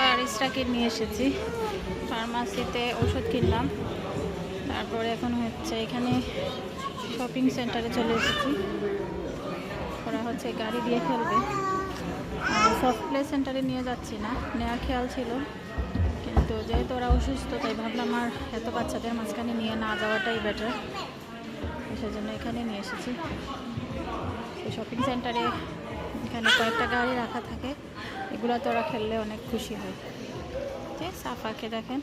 আর নিয়ে এসেছি। ফার্মাসিতে ওষুধ কিনলাম। তারপরে এখন হচ্ছে এখানে শপিং সেন্টারে চলে এসেছি। ওরা হচ্ছে গাড়ি দিয়ে ফেলবে। সফট প্লে সেন্টারে নিয়ে যাচ্ছি না, নেওয়ার খেয়াল ছিল। কিন্তু যেহেতু ওরা অসুস্থ, তাই ভাবলাম আর এত বাচ্চাদের মাঝখানে নিয়ে না যাওয়াটাই বেটার সেজন্য এখানে নিয়ে এসেছি। শপিং সেন্টারে এখানে কয়েকটা গাড়ি রাখা থাকে। এগুলো তো ওরা খেললে অনেক খুশি হয়। যে সাফাকে দেখেন।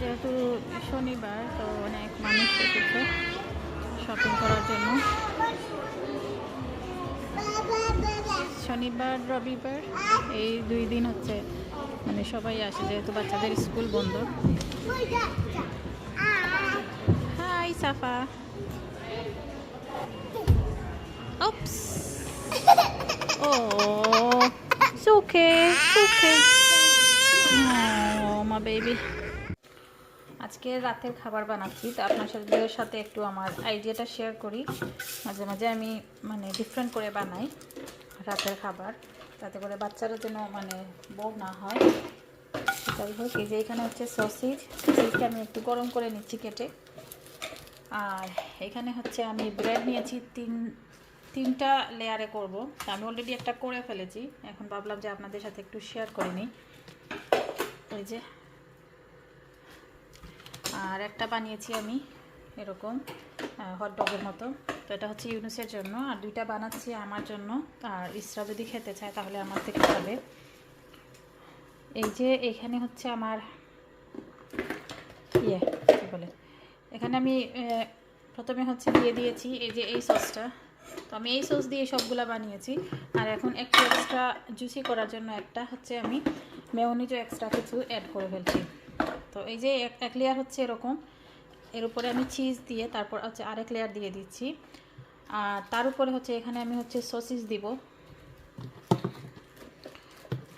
যেহেতু শনিবার, তো অনেক মানুষ এসেছে শপিং করার জন্য। শনিবার, রবিবার এই দুই দিন হচ্ছে মানে সবাই আসে, যেহেতু বাচ্চাদের স্কুল বন্ধ। হাই, সাফা. আজকে রাতের খাবার বানাচ্ছি, তো আপনার সাথে সাথে একটু আমার আইডিয়াটা শেয়ার করি। মাঝে মাঝে আমি মানে ডিফারেন্ট করে বানাই। রাতের খাবার। তাতে করে বাচ্চারা যেন মানে বউ না হয়। যাই হোক, এই যে এখানে হচ্ছে সসিজ সসিজকে আমি একটু গরম করে নিচ্ছি কেটে। আর এখানে হচ্ছে আমি ব্রেড নিয়েছি তিন, তিনটা লেয়ারে করব। আমি অলরেডি একটা করে ফেলেছি। এখন ভাবলাম যে আপনাদের সাথে একটু শেয়ার করে নিই। ওই যে। আর একটা বানিয়েছি আমি, এরকম হটডগের মতো। তো এটা হচ্ছে ইউনুসের জন্য। আর দুইটা বানাচ্ছি আমার জন্য। আর ইসরা যদি খেতে চায় তাহলে আমার থেকে খাবে। এই যে এখানে হচ্ছে আমার ইয়ে কী বলে? এখানে আমি প্রথমে হচ্ছে দিয়ে দিয়েছি এই যে এই সসটা। তো আমি এই সস দিয়ে সবগুলা বানিয়েছি। আর এখন একটু এক্সট্রা জুসি করার জন্য একটা হচ্ছে আমি মেয়নিজও এক্সট্রা কিছু অ্যাড করে ফেলছি। তো এই যে এক- লেয়ার হচ্ছে এরকম। এর উপরে আমি চিজ দিয়ে তারপর হচ্ছে আরেক লেয়ার দিয়ে দিচ্ছি। আর তার উপরে হচ্ছে এখানে আমি হচ্ছে সসিস দিব।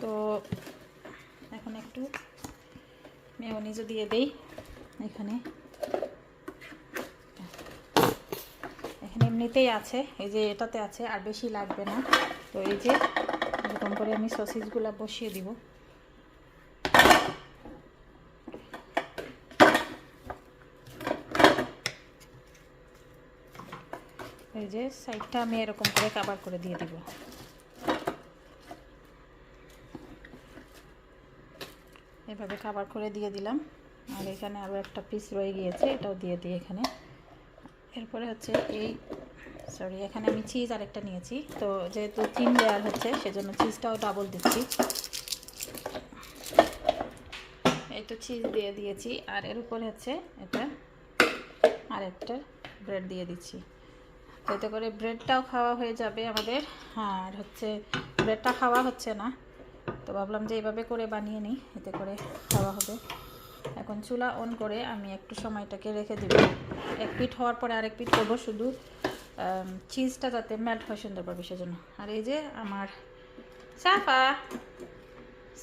তো এখন একটু মেয়নিজও দিয়ে দেই এখানে। এখানে এমনিতেই আছে, এই যে এটাতে আছে, আর বেশি লাগবে না। তো এই যে এরকম করে আমি সসিসগুলো বসিয়ে দিব। যে সাইডটা আমি এরকম করে কাবার করে দিয়ে দিব। এভাবে কাবার করে দিয়ে দিলাম। আর এখানে আরও একটা পিস রয়ে গিয়েছে, এটাও দিয়ে দিই এখানে। এরপরে হচ্ছে এই সরি এখানে আমি চিজ আরেকটা নিয়েছি। তো যেহেতু তিন লেয়ার হচ্ছে, সেজন্য চিজটাও ডাবল দিচ্ছি। এই তো চিজ দিয়ে দিয়েছি। আর এর উপরে হচ্ছে এটা আরেকটা ব্রেড দিয়ে দিচ্ছি। এতে করে ব্রেডটাও খাওয়া হয়ে যাবে আমাদের। আর হচ্ছে ব্রেডটা খাওয়া হচ্ছে না। তো ভাবলাম যে এইভাবে করে বানিয়ে নিই, এতে করে খাওয়া হবে। এখন চুলা অন করে আমি একটু সময়টাকে রেখে দেব। এক পিঠ হওয়ার পরে আরেক পিঠ করব শুধু চিজটা যাতে মেল্ট হয় সুন্দরভাবে সেজন্য। আর এই যে আমার সাফা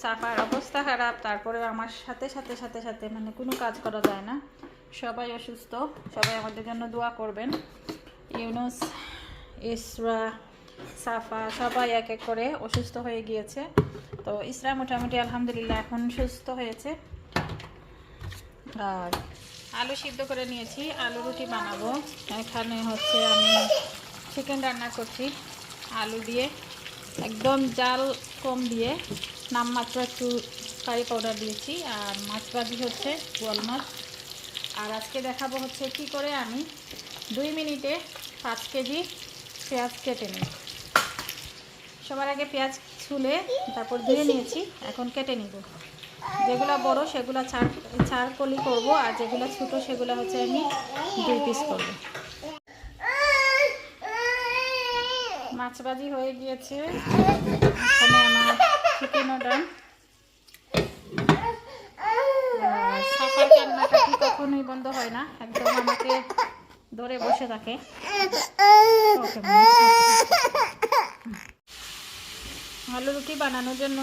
সাফার অবস্থা খারাপ, তারপরে আমার সাথে সাথে সাথে সাথে মানে কোনো কাজ করা যায় না। সবাই অসুস্থ, সবাই আমাদের জন্য দোয়া করবেন। ইউনুস, ইসরা, সাফা সবাই এক এক করে অসুস্থ হয়ে গিয়েছে। তো ইসরা মোটামুটি আলহামদুলিল্লাহ এখন সুস্থ হয়েছে। আর আলু সিদ্ধ করে নিয়েছি, আলু রুটি বানাবো। এখানে হচ্ছে আমি চিকেন রান্না করছি, আলু দিয়ে একদম জাল কম দিয়ে নামমাত্র একটু কারি পাউডার দিয়েছি, আর মাছ ভাজি হচ্ছে গোয়াল মাছ আর আজকে দেখাবো হচ্ছে কি করে আমি দুই মিনিটে পাঁচ কেজি পেঁয়াজ কেটে নিই। সবার আগে পেঁয়াজ ছুলে তারপর ধুয়ে নিয়েছি, এখন কেটে নিব। যেগুলো বড় সেগুলো চার চার কলি করব আর যেগুলো ছোট সেগুলো হচ্ছে আমি দুই পিস করব। মাছ ভাজি হয়ে গিয়েছে। এখানে আমার চিকেন ডান। সাফার কান্নাটা কখনোই বন্ধ হয় না। একদম আমাকে ধরে বসে থাকে। ওকে আলু রুটি বানানোর জন্য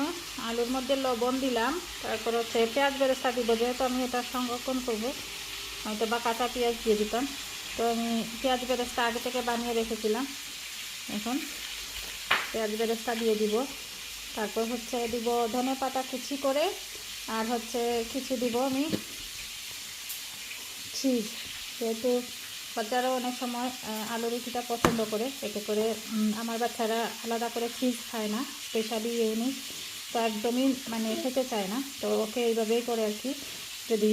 আলুর মধ্যে লবণ দিলাম, তারপর হচ্ছে পেঁয়াজ বেরেস্তা দিব, যেহেতু আমি এটা সংরক্ষণ করব হয়তো বা কাঁচা পেঁয়াজ দিয়ে দিতাম। তো আমি পেঁয়াজ বেরেস্তা আগে থেকে বানিয়ে রেখেছিলাম। এখন পেঁয়াজ বেরেস্তা দিয়ে দিব। তারপর হচ্ছে দিব ধনে পাতা কুচি করে, আর হচ্ছে কিছু দিব আমি চিজ। যেহেতু বাচ্চারাও অনেক সময় আলু রুটিটা পছন্দ করে। এতে করে আমার বাচ্চারা আলাদা করে চিজ খায় না স্পেশালি ইউনিক তো একদমই মানে খেতে চায় না। তো ওকে এইভাবেই করে আর কি, যদি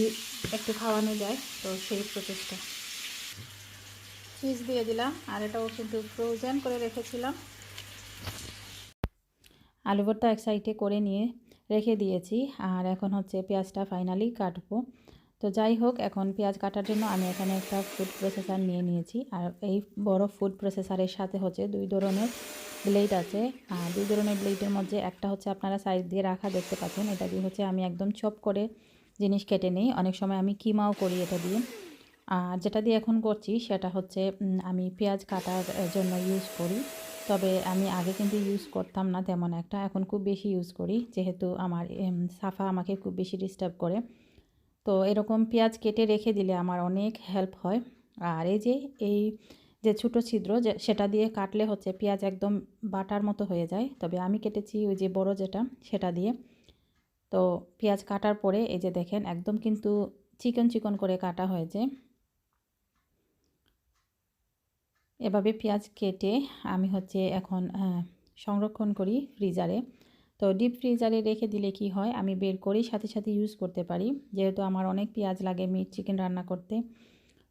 একটু খাওয়ানো যায়, তো সেই প্রচেষ্টা। চিজ দিয়ে দিলাম, আর এটাও কিন্তু ফ্রোজেন করে রেখেছিলাম। আলু ভর্তা এক সাইডে করে নিয়ে রেখে দিয়েছি, আর এখন হচ্ছে পেঁয়াজটা ফাইনালি কাটবো। তো যাই হোক, এখন পেঁয়াজ কাটার জন্য আমি এখানে একটা ফুড প্রসেসার নিয়ে নিয়েছি। আর এই বড় ফুড প্রসেসারের সাথে হচ্ছে দুই ধরনের ব্লেড আছে। আর দুই ধরনের ব্লেডের মধ্যে একটা হচ্ছে আপনারা সাইজ দিয়ে রাখা দেখতে পাচ্ছেন। এটা দিয়ে হচ্ছে আমি একদম চপ করে জিনিস কেটে নিই। অনেক সময় আমি কিমাও করি এটা দিয়ে। আর যেটা দিয়ে এখন করছি, সেটা হচ্ছে আমি পেঁয়াজ কাটার জন্য ইউজ করি। তবে আমি আগে কিন্তু ইউজ করতাম না তেমন একটা। এখন খুব বেশি ইউজ করি। যেহেতু আমার সাফা আমাকে খুব বেশি ডিস্টার্ব করে। তো এরকম পেঁয়াজ কেটে রেখে দিলে আমার অনেক হেল্প হয়। আর এই যে এই যে ছোটো ছিদ্র যে, সেটা দিয়ে কাটলে হচ্ছে পেঁয়াজ একদম বাটার মতো হয়ে যায়। তবে আমি কেটেছি ওই যে বড় যেটা, সেটা দিয়ে। তো পেঁয়াজ কাটার পরে এই যে দেখেন, একদম কিন্তু চিকন চিকন করে কাটা হয়েছে। এভাবে পেঁয়াজ কেটে আমি হচ্ছে এখন সংরক্ষণ করি ফ্রিজারে তো ডিপ ফ্রিজারে রেখে দিলে কি হয়? আমি বের করেই সাথে সাথে ইউজ করতে পারি। যেহেতু আমার অনেক পেঁয়াজ লাগে মিট চিকেন রান্না করতে।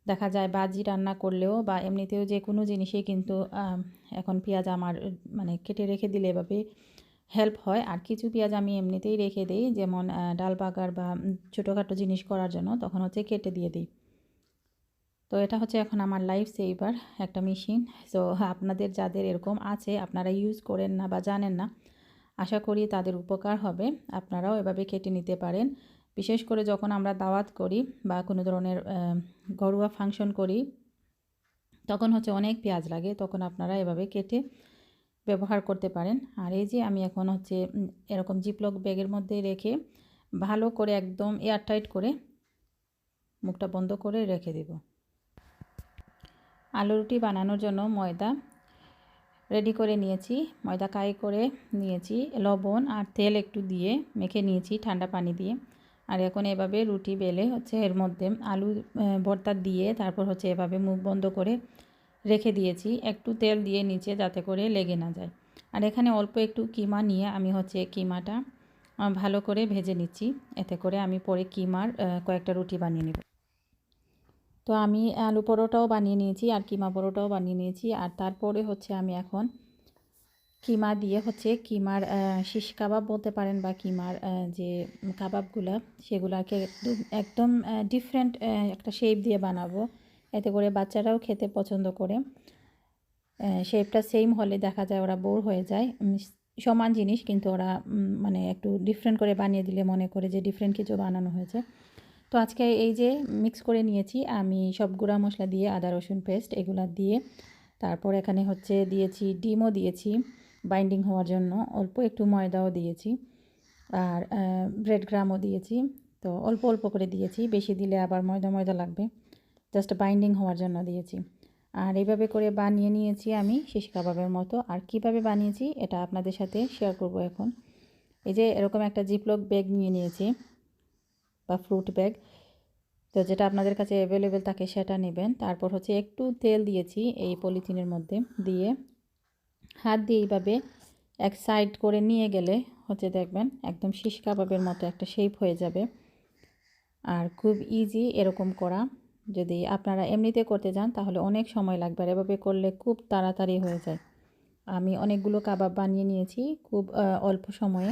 দেখা যায় বাজি রান্না করলেও বা এমনিতেও যে কোনো জিনিসেই কিন্তু এখন পেঁয়াজ আমার মানে কেটে রেখে দিলে এভাবে হেল্প হয়। আর কিছু পেঁয়াজ আমি এমনিতেই রেখে দিই, যেমন ডাল বাগার বা ছোটোখাটো জিনিস করার জন্য, তখন হচ্ছে কেটে দিয়ে দিই। তো এটা হচ্ছে এখন আমার লাইফ সেভার একটা মেশিন সো আপনাদের যাদের এরকম আছে, আপনারা ইউজ করেন না বা জানেন না আশা করি তাদের উপকার হবে। আপনারাও এভাবে কেটে নিতে পারেন। বিশেষ করে যখন আমরা দাওয়াত করি বা কোনো ধরনের ঘরোয়া ফাংশন করি, তখন হচ্ছে অনেক পেঁয়াজ লাগে, তখন আপনারা এভাবে কেটে ব্যবহার করতে পারেন। আর এই যে আমি এখন হচ্ছে এরকম জিপলক ব্যাগের মধ্যে রেখে ভালো করে একদম এয়ারটাইট করে মুখটা বন্ধ করে রেখে দেব। আলু রুটি বানানোর জন্য ময়দা রেডি করে নিয়েছি, ময়দা কাই করে নিয়েছি, লবণ আর তেল একটু দিয়ে মেখে নিয়েছি ঠান্ডা পানি দিয়ে। আর এখন এভাবে রুটি বেলে হচ্ছে এর মধ্যে আলু ভর্তা দিয়ে তারপর হচ্ছে এভাবে মুখ বন্ধ করে রেখে দিয়েছি, একটু তেল দিয়ে নিচে যাতে করে লেগে না যায়। আর এখানে অল্প একটু কিমা নিয়ে আমি হচ্ছে কিমাটা ভালো করে ভেজে নিচ্ছি, এতে করে আমি পরে কিমার কয়েকটা রুটি বানিয়ে নেব। তো আমি আলু পরোটাও বানিয়ে নিয়েছি আর কিমা পরোটাও বানিয়ে নিয়েছি। আর তারপরে হচ্ছে আমি এখন কিমা দিয়ে হচ্ছে কিমার শিশ কাবাব বলতে পারেন বা কিমার যে কাবাবগুলো, সেগুলোকে একদম ডিফারেন্ট একটা শেপ দিয়ে বানাবো। এতে করে বাচ্চারাও খেতে পছন্দ করে। শেপটা সেম হলে দেখা যায় ওরা বোর হয়ে যায়। সমান জিনিস, কিন্তু ওরা মানে একটু ডিফারেন্ট করে বানিয়ে দিলে মনে করে যে ডিফারেন্ট কিছু বানানো হয়েছে। তো আজকে এই যে মিক্স করে নিয়েছি, আমি সব গুঁড়া মশলা দিয়ে আদা, রসুন পেস্ট এগুলা দিয়ে তারপর এখানে হচ্ছে দিয়েছি, ডিমও দিয়েছি বাইন্ডিং হওয়ার জন্য, অল্প একটু ময়দাও দিয়েছি আর ব্রেড গ্রামও দিয়েছি। তো অল্প অল্প করে দিয়েছি, বেশি দিলে আবার ময়দা ময়দা লাগবে। জাস্ট বাইন্ডিং হওয়ার জন্য দিয়েছি। আর এইভাবে করে বানিয়ে নিয়েছি আমি শিশ কাবাবের মতো। আর কীভাবে বানিয়েছি এটা আপনাদের সাথে শেয়ার করব এখন। এই যে এরকম একটা জিপলক ব্যাগ নিয়ে নিয়েছি। বা ফ্রুট ব্যাগ তো যেটা আপনাদের কাছে অ্যাভেলেবেল থাকে সেটা নেবেন। তারপর হচ্ছে একটু তেল দিয়েছি এই পলিথিনের মধ্যে দিয়ে। হাত দিয়ে এইভাবে এক সাইড করে নিয়ে গেলে হচ্ছে দেখবেন একদম শিশ কাবাবের মতো একটা শেপ হয়ে যাবে। আর খুব ইজি এরকম করা। যদি আপনারা এমনিতে করতে যান তাহলে অনেক সময় লাগবে আর এভাবে করলে খুব তাড়াতাড়ি হয়ে যায়। আমি অনেকগুলো কাবাব বানিয়ে নিয়েছি খুব অল্প সময়ে।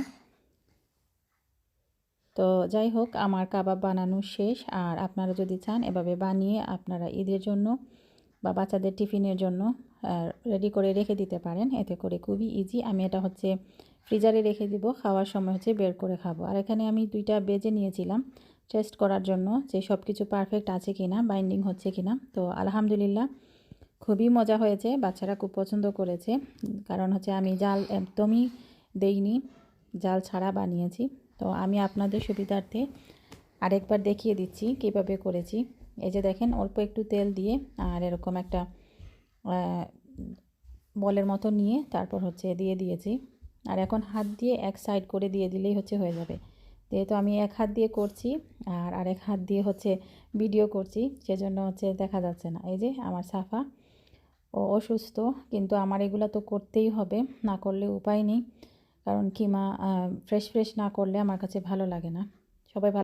তো যাই হোক, আমার কাবাব বানানো শেষ। আর আপনারা যদি চান, এভাবে বানিয়ে আপনারা ঈদের জন্য বা বাচ্চাদের টিফিনের জন্য রেডি করে রেখে দিতে পারেন। এতে করে খুবই ইজি আমি এটা হচ্ছে ফ্রিজারে রেখে দিব। খাওয়ার সময় হচ্ছে বের করে খাব। আর এখানে আমি দুইটা বেজে নিয়েছিলাম টেস্ট করার জন্য যে সব কিছু পারফেক্ট আছে কি না বাইন্ডিং হচ্ছে কি না তো আলহামদুলিল্লাহ খুবই মজা হয়েছে। বাচ্চারা খুব পছন্দ করেছে। কারণ হচ্ছে আমি জাল একদমই দেইনি। জাল ছাড়া বানিয়েছি। তো আমি আপনাদের সুবিধার্থে আরেকবার দেখিয়ে দিচ্ছি কীভাবে করেছি। এই যে দেখেন, অল্প একটু তেল দিয়ে আর এরকম একটা বলের মতো নিয়ে তারপর হচ্ছে দিয়ে দিয়েছি। আর এখন হাত দিয়ে এক সাইড করে দিয়ে দিলেই হচ্ছে হয়ে যাবে। যেহেতু আমি এক হাত দিয়ে করছি আর আরেক হাত দিয়ে হচ্ছে ভিডিও করছি, সেজন্য হচ্ছে দেখা যাচ্ছে না। এই যে আমার সাফা ও অসুস্থ, কিন্তু আমার এগুলো তো করতেই হবে, না করলে উপায় নেই। কারণ কিমা ফ্রেশ ফ্রেশ না করলে আমার কাছে ভালো লাগে না। সবাই